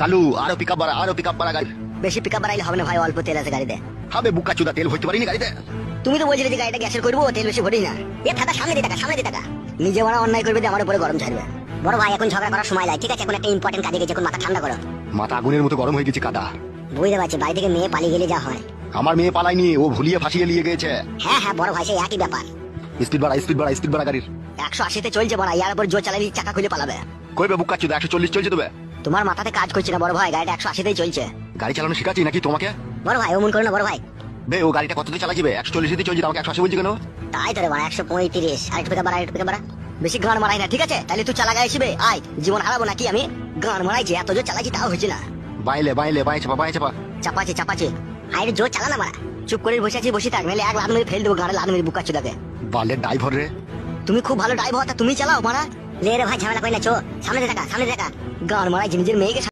কালু আরও pick up বাড়া আরও পিক আপ বাড়া গাড়ি। বেশি পিক আপ বাড়াইলে হবে না ভাই অল্প তেল আছে গাড়িতে। হবে বুকা চুদা তেল ভরতে পারিনি গাড়িতে। তুমি তো বলছিলে যে গাড়িটা গ্যাসের করব তেল বেশি ভরি না। এ থাকা সামনে দিয়ে টাকা সামনে দিয়ে টাকা নিজে ওরা অন্যায় করবে দিয়ে আমার উপরে গরম ছাড়বে। বড় ভাই এখন ঝগড়া করার সময় নাই ঠিক আছে? এখন একটা ইম্পর্টেন্ট কাজে গেছে এখন মাথা ঠান্ডা করো। মাথা আগুনের মতো গরম হয়ে গেছে কাদা। বুঝতে পারছি বাড়ি থেকে মেয়ে পালিয়ে গেলে যা হয়। আমার মেয়ে পালাইনি ও ভুলিয়ে ফাঁসিয়ে নিয়ে গেছে হ্যাঁ হ্যাঁ বড় ভাই সেই একই ব্যাপার। স্পিড বাড়া স্পিড বাড়া স্পিড বাড়া গাড়ির। একশো আশিতে চলছে বড় ইয়ার উপর জোর চালাবি চাকা খুলে পালাবে। কইবে বুকা চুদা একশো চল্লিশ চলছে তবে। তোমার মাথাতে কাজ করছে না বড় ভাই গাড়িটা একশো আশিতেই চলছে। গাড়ি চালানো শিখাচ্ছি নাকি তোমাকে? বড় ভাই অমন করো না বড় ভাই। বে ও গাড়িটা কততে চালাচ্ছিবে একশো চল্লিশ চলছে আমাকে একশো আশি বলছি কেন? তাই তো রে বাড়া একশো পঁয়ত্রিশ। আর একটু বাড়া একটু বাড়া। বেশি গান মারাই না ঠিক আছে? তাহলে তুই চালা গায়ে আসবে আয়। জীবন হারাবো নাকি আমি? গান মারাইছি এত জোর চালাইছি তাও হয়েছে না। বাইলে বাইলে বাই চাপা বাই চাপা। চাপাচ্ছে চাপাচ্ছে। আরে জোর চালা না মারা চুপ করে বসে আছি বসে থাক নাহলে এক লাখ মেরে ফেল দেবো গাড়ি লাখ মেরে বুকা চুদাকে বালের ড্রাইভার রে। তুমি খুব ভালো ড্রাইভার তা তুমি চালাও মারা রে ভাই ঝামেলা করি না চো। সামনে দেখা সামনে দেখা গান মারাই নিজের মেয়েকে